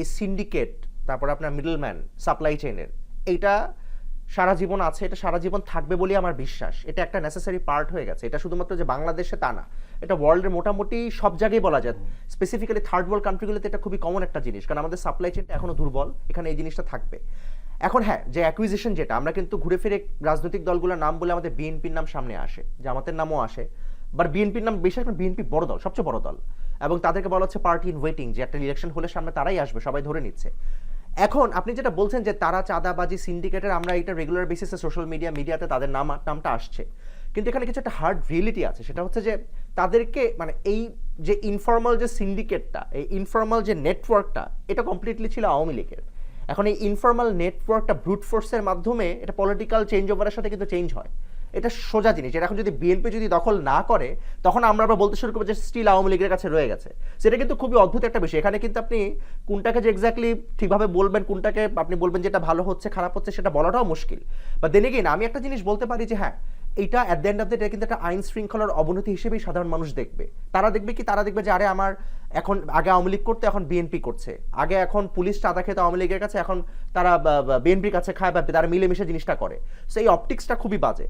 এই সিন্ডিকেট তারপর আপনার মিডলম্যান সাপ্লাই চেইনের এইটা সারা জীবন আছে, এটা সারা জীবন থাকবে বলেই আমার বিশ্বাস। এটা একটা নেসেসারি পার্ট হয়ে গেছে। এটা শুধুমাত্র যে বাংলাদেশে তা না, এটা ওয়ার্ল্ডের মোটামুটি সব জায়গায় বলা যায়। স্পেসিফিক্যালি থার্ড ওয়ার্ল্ড কান্ট্রিগুলোতে এটা খুবই কমন একটা জিনিস, কারণ আমাদের সাপ্লাই চেইনটা এখনও দুর্বল, এখানে এই জিনিসটা থাকবে। এখন হ্যাঁ যে অ্যাকুইজিশন যেটা, আমরা কিন্তু ঘুরে ফিরে রাজনৈতিক দলগুলোর নাম বলে আমাদের বিএনপির নাম সামনে আসে, জামাতের নামও আসে বাট বিএনপির নাম বিশেষ বিএনপি বড় দল, সবচেয়ে বড় দল। এবং তাদেরকে বলা হচ্ছে পার্টি ইন ওয়েটিং যে একটা ইলেকশন হলে সামনে তারাই আসবে, সবাই ধরে নিচ্ছে। এখন আপনি যেটা বলছেন যে তারা চাঁদাবাজি সিন্ডিকেটের আমরা এটা রেগুলার বেসিসে সোশ্যাল মিডিয়া মিডিয়াতে তাদের নাম, নামটা আসছে। কিন্তু এখানে কিছু একটা হার্ড রিয়েলিটি আছে, সেটা হচ্ছে যে তাদেরকে মানে এই যে ইনফর্মাল যে সিন্ডিকেটটা এই ইনফর্মাল যে নেটওয়ার্কটা এটা কমপ্লিটলি ছিল আওয়ামী লীগের। এখন এই ইনফর্মাল নেটওয়ার্কটা ব্রুট ফোর্সের মাধ্যমে এটা পলিটিক্যাল চেঞ্জ ওভারের সাথে কিন্তু চেঞ্জ হয়। এটা সোজা জিনিস। এটা এখন যদি বিএনপি যদি দখল না করে, তখন আমরা আবার বলতে শুরু করব যে স্টিল আওয়ামী লীগের কাছে রয়ে গেছে। সেটা কিন্তু খুবই অদ্ভুত একটা বিষয়। এখানে কিন্তু আপনি কোনটাকে যে এক্স্যাক্টলি ঠিকভাবে বলবেন, কোনটাকে আপনি বলবেন যেটা ভালো হচ্ছে, খারাপ হচ্ছে, সেটা বলাটাও মুশকিল। বা দেনে গিয়ে আমি একটা জিনিস বলতে পারি যে হ্যাঁ এটা at the end of the day কিন্তু একটা আইন শৃঙ্খলার অবনতি হিসেবেই সাধারণ মানুষ দেখবে। তারা দেখবে কি? তারা দেখবে যে আরে আমার এখন আগে আওয়ামী লীগ করতে, এখন বিএনপি করছে। আগে এখন পুলিশ চাঁদা খেতে আওয়ামী লীগের কাছে, এখন তারা বিএনপির কাছে খায় বা তারা মিলেমিশে জিনিসটা করে। সো এই অপটিক্সটা খুবই বাজে।